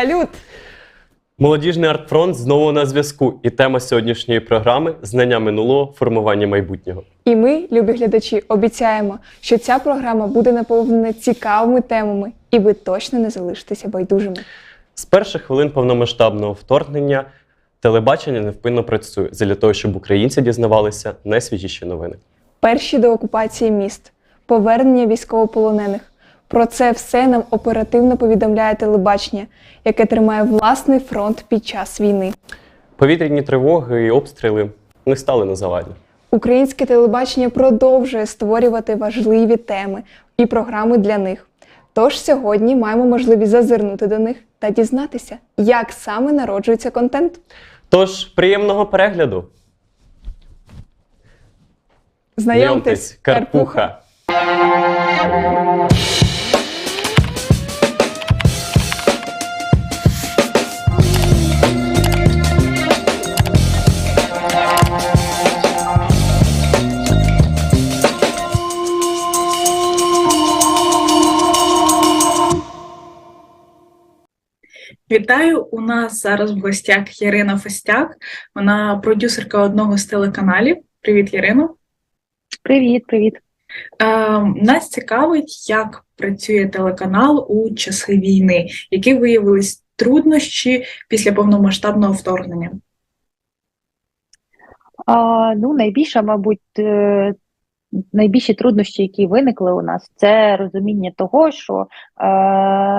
Салют! Молодіжний артфронт знову на зв'язку. І тема сьогоднішньої програми знання минулого, формування майбутнього. І ми, любі глядачі, обіцяємо, що ця програма буде наповнена цікавими темами, і ви точно не залишитеся байдужими. З перших хвилин повномасштабного вторгнення телебачення невпинно працює для того, щоб українці дізнавалися найсвіжіші новини. Перші до окупації міст, повернення військовополонених. Про це все нам оперативно повідомляє телебачення, яке тримає власний фронт під час війни. Повітряні тривоги і обстріли не стали на заваді. Українське телебачення продовжує створювати важливі теми і програми для них. Тож сьогодні маємо можливість зазирнути до них та дізнатися, як саме народжується контент. Тож, приємного перегляду! Знайомтесь, Карпуха. Вітаю! У нас зараз в гостях Ярина Фостяк. Вона продюсерка одного з телеканалів. Привіт, Ярино. Привіт, привіт. Е, нас цікавить, як працює телеканал у часи війни, які виявились труднощі після повномасштабного вторгнення. А, ну, найбільше, мабуть, е, найбільші труднощі, які виникли у нас, це розуміння того, що е,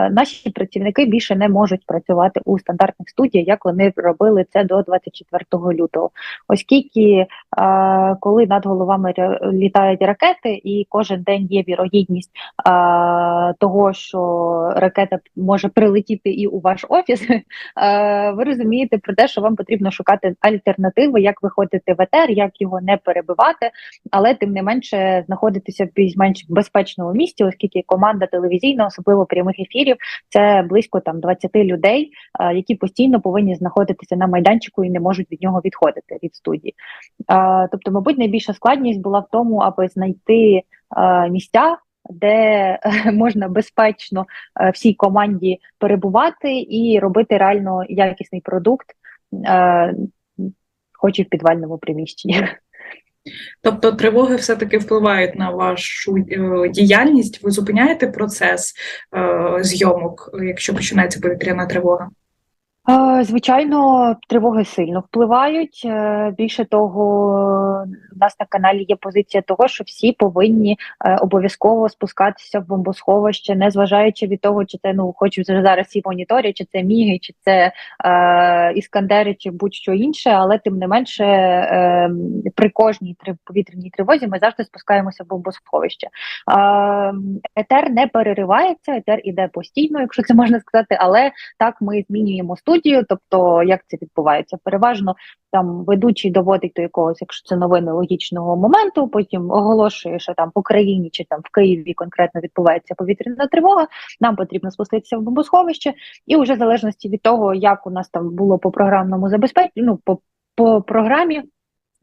наші працівники більше не можуть працювати у стандартних студіях, як вони робили це до 24 лютого. Оскільки, е, коли над головами літають ракети, і кожен день є вірогідність е, того, що ракета може прилетіти і у ваш офіс, е, ви розумієте про те, що вам потрібно шукати альтернативи, як виходити в етер, як його не перебивати, але тим не менше знаходитися в більш-менш безпечному місці, оскільки команда телевізійна, особливо прямих ефірів, це близько там 20 людей, які постійно повинні знаходитися на майданчику і не можуть від нього відходити від студії. Тобто, мабуть, найбільша складність була в тому, аби знайти місця. Де можна безпечно е, всій команді перебувати і робити реально якісний продукт, е, хоч і в підвальному приміщенні. Тобто тривоги все-таки впливають на вашу е, діяльність. Ви зупиняєте процес е, зйомок, якщо починається повітряна тривога? Е, Звичайно, тривоги сильно впливають. Е, Більше того, у нас на каналі є позиція того, що всі повинні е, обов'язково спускатися в бомбосховище, незважаючи від того, чи це ну хоч вже зараз всі моніторять, чи це міги, чи це е, іскандери, чи будь-що інше, але тим не менше е, при кожній повітряній тривозі ми завжди спускаємося в бомбосховище. Е, Етер не переривається, етер іде постійно, якщо це можна сказати, але так ми змінюємо студію. Тобто, як це відбувається? Переважно там ведучий доводить до якогось, якщо це новини логічного моменту, потім оголошує, що там по країні чи там в Києві конкретно відбувається повітряна тривога. Нам потрібно спуститися в бомбосховище, і вже в залежності від того, як у нас там було по програмному забезпеченню, ну по, по програмі,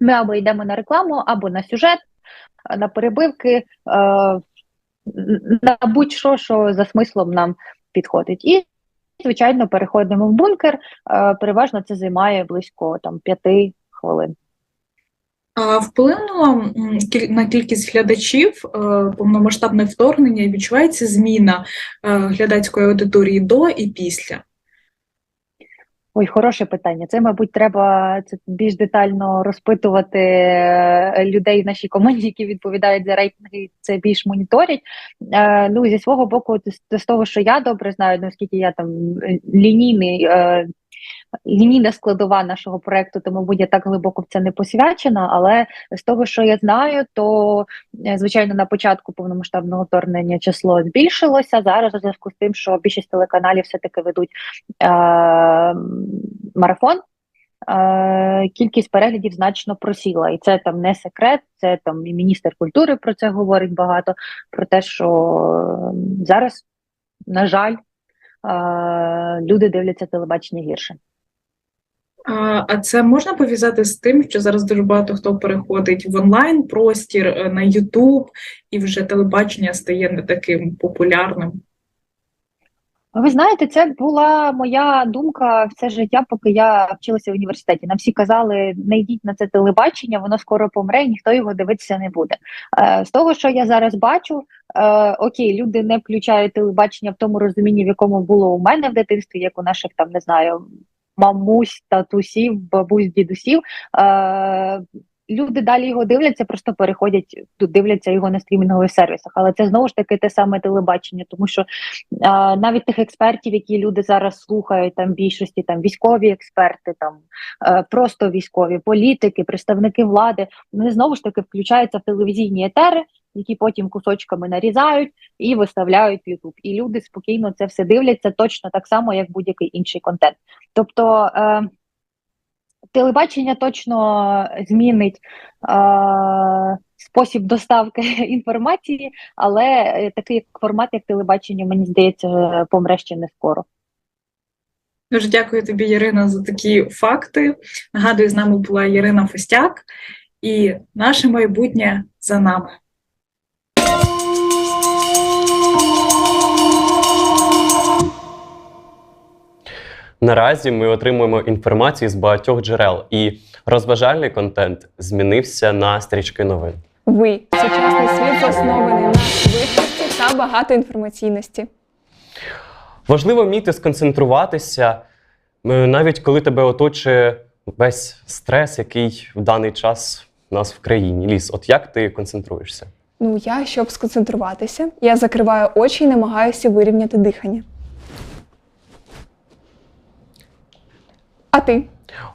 ми або йдемо на рекламу, або на сюжет, на перебивки. Е, на будь-що, що за смислом нам підходить. І, звичайно, переходимо в бункер. Е, переважно це займає близько там п'яти хвилин. Вплинуло на кількість глядачів е, повномасштабне вторгнення і відчувається зміна е, глядацької аудиторії до і після. Ой, хороше питання. Це, мабуть, треба це більш детально розпитувати е, людей в нашій команді, які відповідають за рейтинги, це більш моніторять. Е, ну, зі свого боку, з, з того, що я добре знаю, наскільки я там лінійний. Е, Лінійна складова нашого проекту, то, мабуть, я так глибоко в це не посвячена, але з того, що я знаю, то е, звичайно на початку повномасштабного вторгнення число збільшилося. Зараз у зв'язку з тим, що більшість телеканалів все-таки ведуть е, марафон. Е, кількість переглядів значно просіла, і це там не секрет. Це там і міністр культури про це говорить багато. Про те, що зараз, на жаль, е, люди дивляться телебачення гірше. А це можна пов'язати з тим, що зараз дуже багато хто переходить в онлайн простір е, на YouTube, і вже телебачення стає не таким популярним. Ви знаєте, це була моя думка все життя, поки я вчилася в університеті. Нам всі казали, не йдіть на це телебачення, воно скоро помре, і ніхто його дивитися не буде. Е, з того, що я зараз бачу, е, окей, люди не включають телебачення в тому розумінні, в якому було у мене в дитинстві, як у наших там не знаю. Мамусь, татусів, бабусь, дідусів. Е, люди далі його дивляться, просто переходять дивляться його на стрімінгових сервісах. Але це знову ж таки те саме телебачення, тому що а, навіть тих експертів, які люди зараз слухають, там більшості там військові експерти, там е, просто військові, політики, представники влади, вони знову ж таки включаються в телевізійні етери, які потім кусочками нарізають і виставляють в YouTube. І люди спокійно це все дивляться точно так само, як будь-який інший контент. Тобто е, телебачення точно змінить е, спосіб доставки інформації, але е, такий формат, як телебачення, мені здається, помре ще не скоро. Дуже дякую тобі, Ірина, за такі факти. Нагадую, з нами була Ірина Фостяк, і наше майбутнє за нами. Наразі ми отримуємо інформацію з багатьох джерел, і розважальний контент змінився на стрічки новин. Ви сучасний світ заснований на швидкості та багатоінформаційності. Важливо вміти сконцентруватися, е, навіть коли тебе оточує весь стрес, який в даний час у нас в країні. Ліс, от як ти концентруєшся? Ну, я, щоб сконцентруватися, я закриваю очі і намагаюся вирівняти дихання. А ти?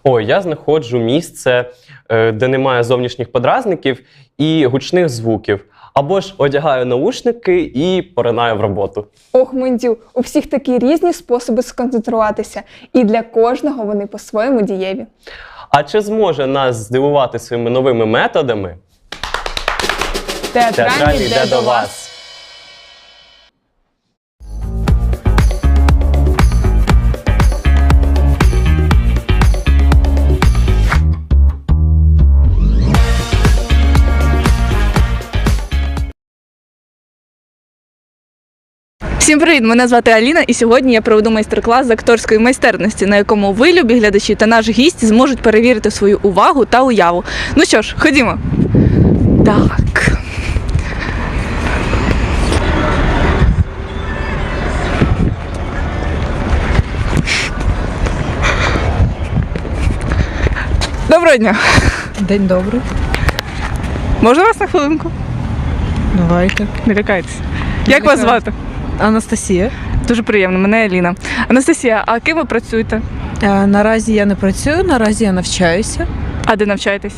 О, я знаходжу місце, е, де немає зовнішніх подразників і гучних звуків. Або ж одягаю наушники і поринаю в роботу. Ох, Мендю, у всіх такі різні способи сконцентруватися, і для кожного вони по-своєму дієві. А чи зможе нас здивувати своїми новими методами? Театральний йде до вас. Всім привіт! Мене звати Аліна, і сьогодні я проведу майстер-клас з акторської майстерності, на якому ви, любі глядачі, та наш гість зможуть перевірити свою увагу та уяву. Ну що ж, ходімо. Так. Доброго дня. День добрий. Можна вас на хвилинку? Давайте. Не лякайтеся. Як вас звати? Анастасія. Дуже приємно, мене Аліна. Анастасія, а ким ви працюєте? Е, Наразі я не працюю, наразі я навчаюся А де навчаєтесь?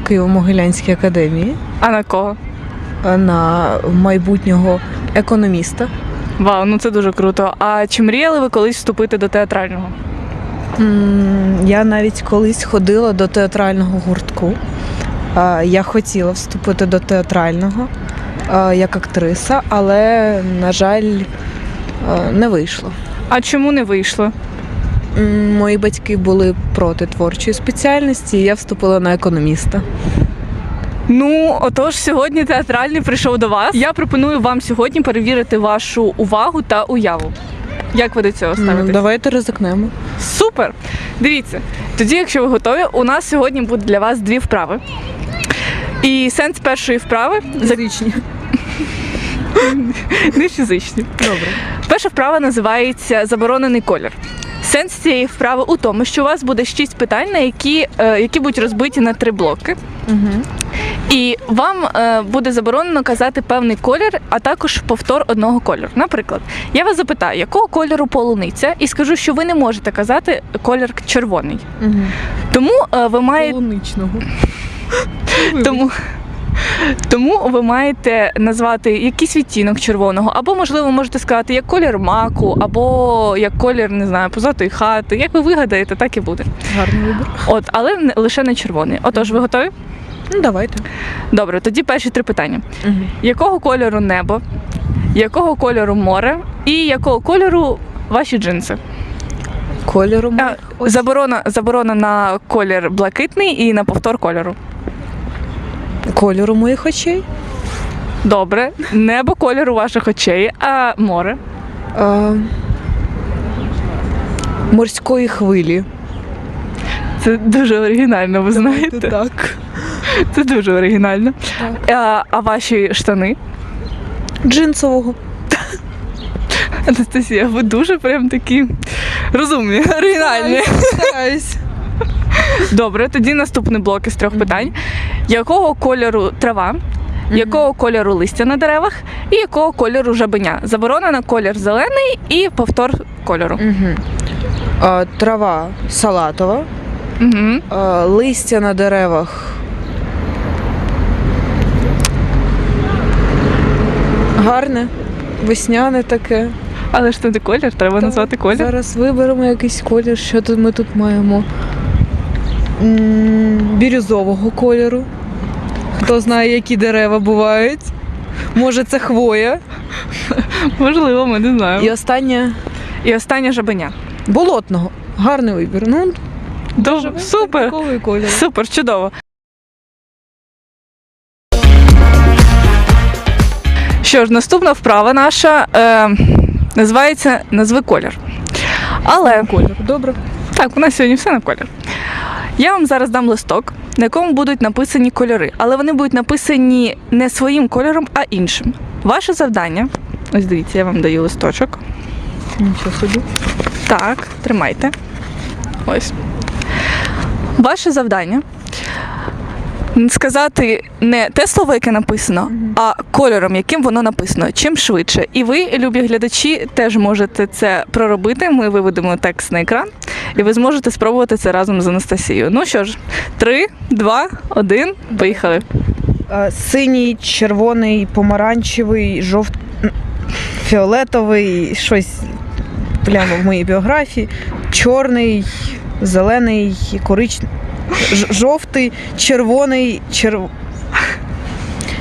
в Києво-Могилянській академії А на кого? е, на майбутнього економіста. Вау, ну це дуже круто. А чи мріяли ви колись вступити до театрального? М, Я навіть колись ходила до театрального гуртку. Е, Я хотіла вступити до театрального як актриса, але, на жаль, е, не вийшло. А чому не вийшло? Мої батьки були проти творчої спеціальності, і я вступила на економіста. Ну, отож, сьогодні театральний прийшов до вас. Я пропоную вам сьогодні перевірити вашу увагу та уяву. Як ви до цього Ну, ставитесь? давайте ризикнемо. Супер! Дивіться, тоді, якщо ви готові, у нас сьогодні буде для вас дві вправи. І сенс першої вправи Фізичні. не фізичні. Добре. Перша вправа називається Заборонений колір. Сенс цієї вправи у тому, що у вас буде шість питань, на які, е, які будуть розбиті на три блоки. Угу. І вам е, буде заборонено казати певний колір, а також повтор одного кольору. Наприклад, я вас запитаю, якого кольору полуниця, і скажу, що ви не можете казати колір червоний. Угу. Тому е, ви маєте Полуничного. тому. Тому ви маєте назвати якийсь відтінок червоного, або, можливо, можете сказати як колір маку, або як колір, не знаю, позатої хати. Як ви вигадаєте, так і буде. Гарний вибір. От, але не- лише не червоний. Отож, ви готові? Ну, давайте. Добре, тоді перші три питання: Угу. якого кольору небо, якого кольору море і якого кольору ваші джинси? Кольору А, заборона, заборона на колір блакитний і на повтор кольору. Кольору моїх очей. Добре, небо кольору ваших очей, а море. Е, Морської хвилі. Це дуже оригінально, ви знаєте. Так. Це дуже оригінально. А, а ваші штани? Джинсового. Анастасія, ви дуже прям такі розумні, оригінальні. Стараюсь. Добре, тоді наступний блок із трьох питань: якого кольору трава? Якого кольору листя на деревах і якого кольору жабеня? Заборонено колір зелений і повтор кольору. А, трава салатова, Угу. а, листя на деревах. Гарне, весняне таке. Але ж не колір, треба назвати колір. Зараз виберемо якийсь колір. Що тут ми тут маємо? Бірюзового кольору. Хто знає, які дерева бувають. Може, це хвоя. Можливо, ми не знаємо. І останнє І останнє жабеня. болотного. Гарний вибір. Ну, Добре, супер. Супер, чудово. Що ж, наступна вправа наша е, називається Назви колір. Але Колір. Добре. так, у нас сьогодні все на колір. Я вам зараз дам листок, на якому будуть написані кольори, але вони будуть написані не своїм кольором, а іншим. Ваше завдання. Ось дивіться, я вам даю листочок. Нічого собі. Так, тримайте. Ось. Ваше завдання сказати не те слово, яке написано, а кольором, яким воно написано, чим швидше. І ви, любі глядачі, теж можете це проробити. Ми виведемо текст на екран, і ви зможете спробувати це разом з Анастасією. Ну що ж, три, два, один, поїхали. Синій, червоний, помаранчевий, жовт... фіолетовий, щось прямо в моїй біографії. Чорний, зелений, коричневий, жовтий, червоний, черв...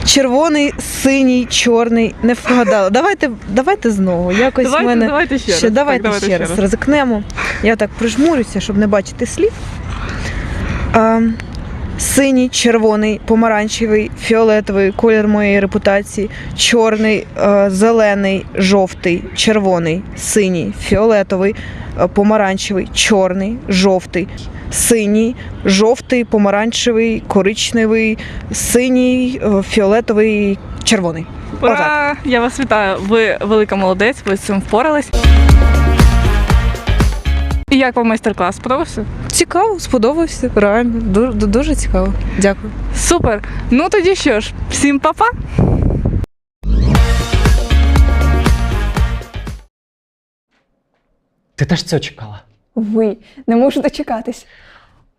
червоний, синій, чорний. Не вгадала. Давайте, давайте знову. Якось Давайте, мене давайте ще раз. Давайте, Так, давайте, давайте ще раз ризикнемо. Я так прижмурюся, щоб не бачити слів. А, синій, червоний, помаранчевий, фіолетовий колір моєї репутації, чорний, е, зелений, жовтий, червоний, синій, фіолетовий, е, помаранчевий, чорний, жовтий, синій, жовтий, помаранчевий, коричневий, синій, е, фіолетовий, червоний. Ура! Я вас вітаю. Ви велика молодець, ви з цим впорались. І як вам майстер-клас? Сподобався? Цікаво, сподобався. Реально, дуже, дуже цікаво. Дякую. Супер. Ну тоді що ж, всім па-па! Ти теж це чекала? Ви не можу дочекатись.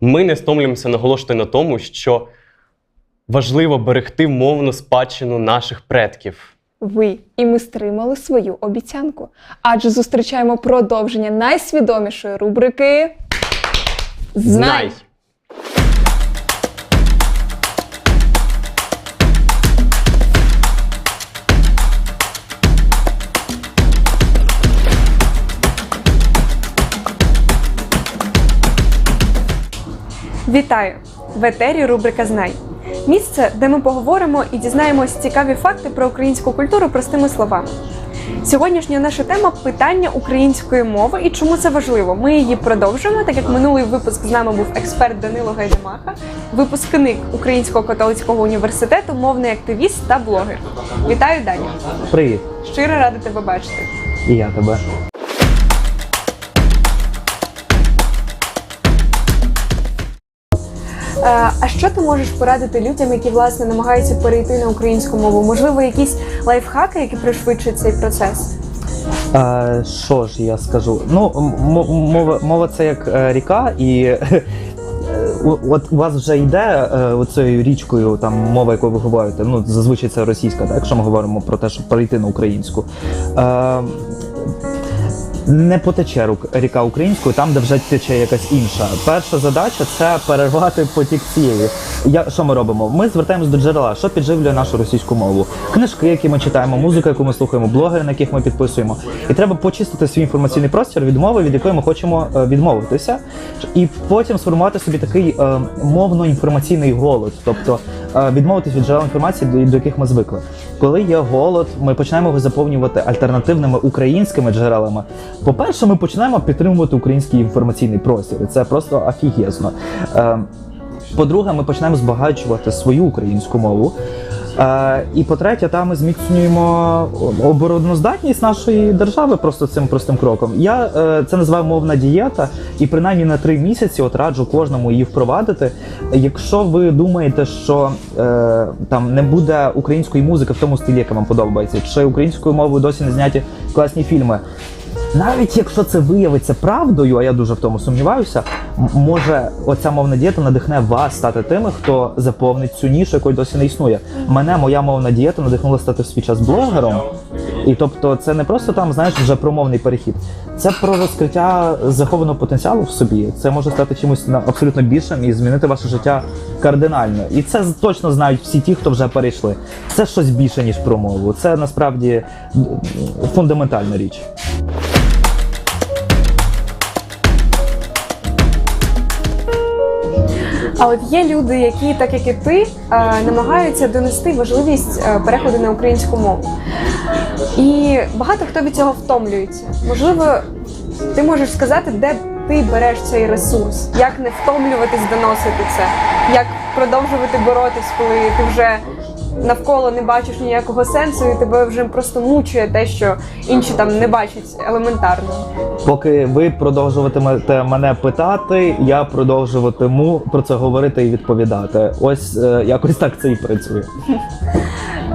Ми не стомлюємося наголошувати на тому, що важливо берегти мовну спадщину наших предків. Ви і ми стримали свою обіцянку. Адже зустрічаємо продовження найсвідомішої рубрики Знай! Вітаю! В етері рубрика Знай. Місце, де ми поговоримо і дізнаємось цікаві факти про українську культуру простими словами. Сьогоднішня наша тема питання української мови і чому це важливо. Ми її продовжуємо, так як минулий випуск з нами був експерт Данило Гайдамаха, випускник Українського католицького університету, мовний активіст та блогер. Вітаю, Даня! Привіт, Щиро рада тебе бачити. і я тебе. А що ти можеш порадити людям, які власне намагаються перейти на українську мову? Можливо, якісь лайфхаки, які пришвидшують цей процес? Е, Що ж я скажу? Ну, мова, мова це як е, ріка, і е, от у вас вже йде е, оцею річкою там мова, яку ви говорите. Ну, зазвичай це російська, так, якщо ми говоримо про те, щоб перейти на українську. Е, не потече ріка українською, там, де вже тече якась інша. Перша задача це перервати потік цієї. Я, що ми робимо? Ми звертаємось до джерела, що підживлює нашу російську мову. Книжки, які ми читаємо, музика, яку ми слухаємо, блогери, на яких ми підписуємо. І треба почистити свій інформаційний простір від мови, від якої ми хочемо е, відмовитися, і потім сформувати собі такий е, мовно-інформаційний голод, тобто е, відмовитись від джерел інформації, до, до яких ми звикли. Коли є голод, ми починаємо його заповнювати альтернативними українськими джерелами. По-перше, ми починаємо підтримувати український інформаційний простір. І це просто афігезно. Е, по-друге, ми починаємо збагачувати свою українську мову. Е, і по-третє, там ми зміцнюємо обороноздатність нашої держави просто цим простим кроком. Я е, це називаю мовна дієта, і принаймні на три місяці от раджу кожному її впровадити. Якщо ви думаєте, що е, там не буде української музики в тому стилі, яка вам подобається, чи українською мовою досі не зняті класні фільми. Навіть якщо це виявиться правдою, а я дуже в тому сумніваюся, може оця мовна дієта надихне вас стати тими, хто заповнить цю нішу, якої досі не існує. Мене моя мовна дієта надихнула стати в свій час блогером. І тобто, це не просто там, знаєш, вже промовний перехід. Це про розкриття захованого потенціалу в собі. Це може стати чимось абсолютно більшим і змінити ваше життя кардинально. І це точно знають всі ті, хто вже перейшли. Це щось більше ніж про мову. Це насправді фундаментальна річ. А от є люди, які, так як і ти, е, намагаються донести важливість е, переходу на українську мову. І багато хто від цього втомлюється. Можливо, ти можеш сказати, де ти береш цей ресурс, як не втомлюватись доносити це, як продовжувати боротись, коли ти вже навколо не бачиш ніякого сенсу, і тебе вже просто мучує те, що інші там не бачать елементарно. Поки ви продовжуватимете мене питати, я продовжуватиму про це говорити і відповідати. Ось е, якось так це і працює.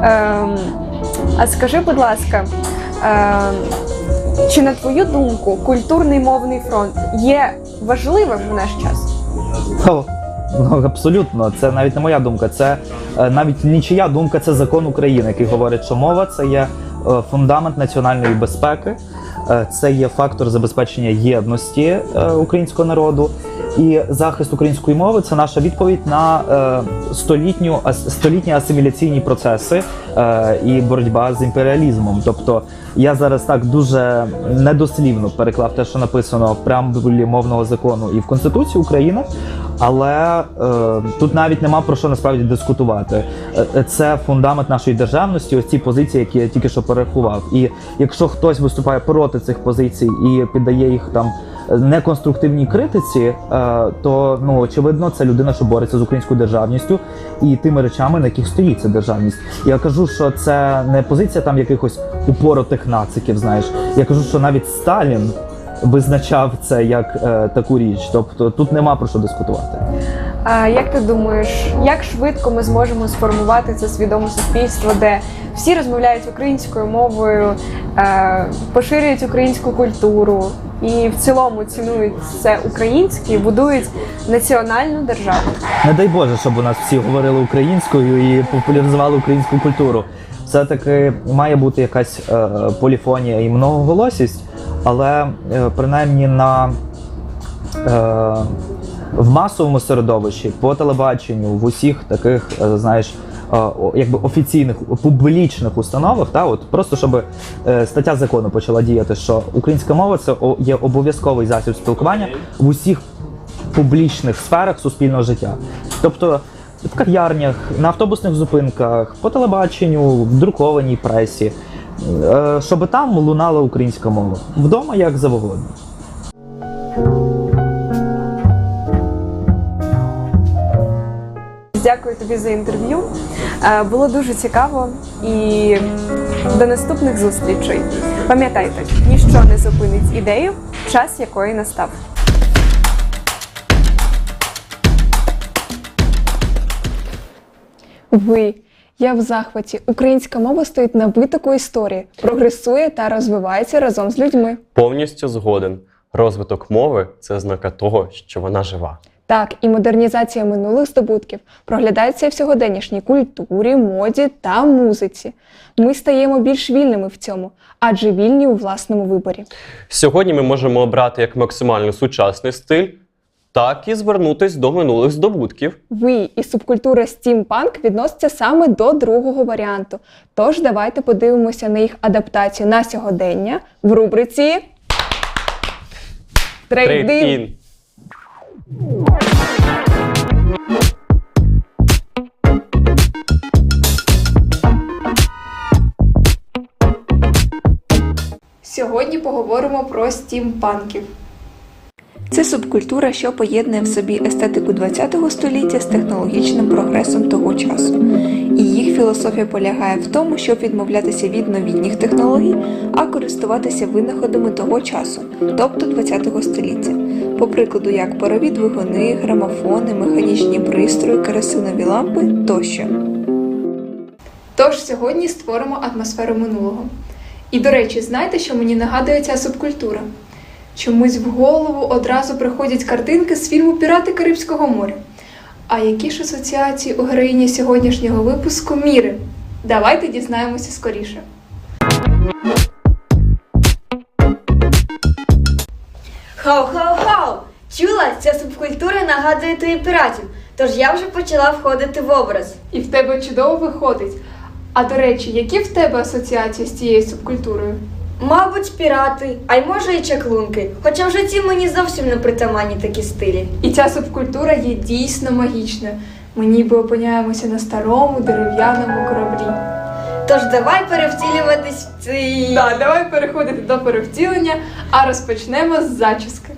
Ем, а скажи, будь ласка, ем, чи на твою думку культурний мовний фронт є важливим в наш час? Ну абсолютно, це навіть не моя думка. Це е, навіть нічия думка, це закон України, який говорить, що мова це є е, фундамент національної безпеки, е, це є фактор забезпечення єдності українського народу. І захист української мови це наша відповідь на е, столітню столітні асиміляційні процеси і боротьба з імперіалізмом. Тобто я зараз так дуже недослівно переклав те, що написано в преамбулі мовного закону і в Конституції України. Але е, тут навіть нема про що насправді дискутувати. Е, е, це фундамент нашої державності, ось ці позиції, які я тільки що перерахував. І якщо хтось виступає проти цих позицій і піддає їх там неконструктивній критиці, е, то ну очевидно, це людина, що бореться з українською державністю і тими речами, на яких стоїть ця державність. Я кажу, що це не позиція там якихось упоротих нациків. Знаєш, я кажу, що навіть Сталін визначав це як е, таку річ. Тобто тут нема про що дискутувати. А як ти думаєш, як швидко ми зможемо сформувати це свідоме суспільство, де всі розмовляють українською мовою, е, поширюють українську культуру і в цілому цінують все українське і будують національну державу? Не дай Боже, щоб у нас всі говорили українською і популяризували українську культуру. Все-таки має бути якась е, поліфонія і многоголосість, але е, принаймні на е, в масовому середовищі, по телебаченню, в усіх таких, е, знаєш, якби офіційних публічних установах, та от просто щоб стаття закону почала діяти, що українська мова це є обов'язковий засіб спілкування в усіх публічних сферах суспільного життя. Тобто в кав'ярнях, на автобусних зупинках, по телебаченню, в друкованій пресі, щоб там лунала українська мова. Вдома як завгодно. Дякую тобі за інтерв'ю. Е, Було дуже цікаво і до наступних зустрічей. Пам'ятайте, ніщо не зупинить ідею, час якої настав. Ви. Я в захваті. Українська мова стоїть на витоку історії, прогресує та розвивається разом з людьми. Повністю згоден. Розвиток мови це ознака того, що вона жива. Так, і модернізація минулих здобутків проглядається в сьогоденнішній культурі, моді та музиці. Ми стаємо більш вільними в цьому, адже вільні у власному виборі. Сьогодні ми можемо обрати як максимально сучасний стиль, так і звернутись до минулих здобутків. Ви і субкультура стімпанк відносяться саме до другого варіанту. Тож давайте подивимося на їх адаптацію на сьогодення в рубриці Трейдин. Сьогодні поговоримо про стімпанків. Це субкультура, що поєднує в собі естетику ХХ століття з технологічним прогресом того часу. І їх філософія полягає в тому, щоб відмовлятися від новітніх технологій, а користуватися винаходами того часу, тобто ХХ століття. По прикладу, як парові двигуни, грамофони, механічні пристрої, керосинові лампи тощо. Тож сьогодні створимо атмосферу минулого. І до речі, знаєте, що мені нагадує ця субкультура? Чомусь в голову одразу приходять картинки з фільму Пірати Карибського моря. А які ж асоціації у героїні сьогоднішнього випуску міри? Давайте дізнаємося скоріше. Хау-хау-хау! Чула, ця субкультура нагадує тобі піратів, тож я вже почала входити в образ. І в тебе чудово виходить. А до речі, які в тебе асоціації з цією субкультурою? Мабуть, пірати, а й може і чаклунки. Хоча в житті мені зовсім не притаманні такі стилі. І ця субкультура є дійсно магічна. Ми ніби опиняємося на старому дерев'яному кораблі. Тож давай перевтілюватись в цій. Так, давай переходити до перевтілення, а розпочнемо з зачіски.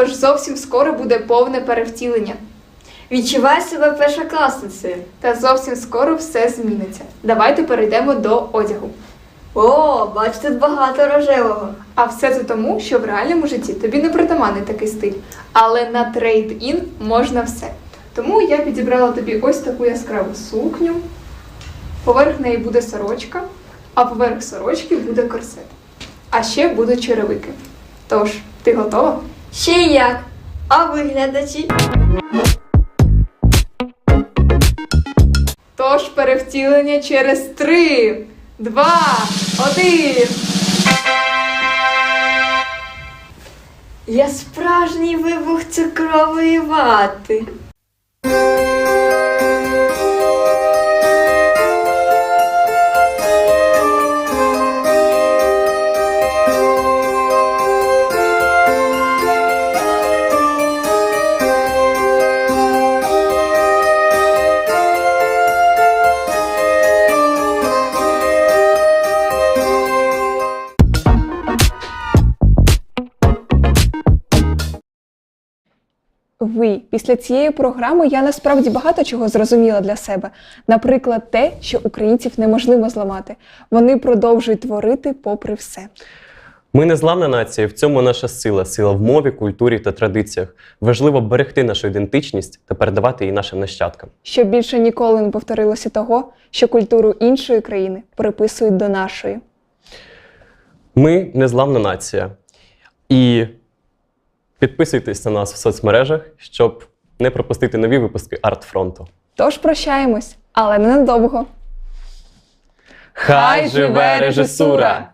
Тож зовсім скоро буде повне перевтілення. Відчуваю себе першокласницею. Та зовсім скоро все зміниться. Давайте перейдемо до одягу. О, бач, тут багато рожевого. А все це тому, що в реальному житті тобі не притаманний такий стиль, але на трейд-ін можна все. Тому я підібрала тобі ось таку яскраву сукню. Поверх неї буде сорочка, а поверх сорочки буде корсет. А ще будуть черевики. Тож, ти готова? Ще як. А ви, глядачі? Тож перевтілення через три, два, один. Я справжній вибух цукрової вати. Після цієї програми я насправді багато чого зрозуміла для себе. Наприклад, те, що українців неможливо зламати. Вони продовжують творити попри все. Ми незламна нація, в цьому наша сила, сила в мові, культурі та традиціях. Важливо берегти нашу ідентичність та передавати її нашим нащадкам. Щоб більше ніколи не повторилося того, що культуру іншої країни приписують до нашої. Ми незламна нація. І підписуйтесь на нас в соцмережах, щоб не пропустити нові випуски Артфронту. Тож прощаємось, але ненадовго. Хай живе режисура!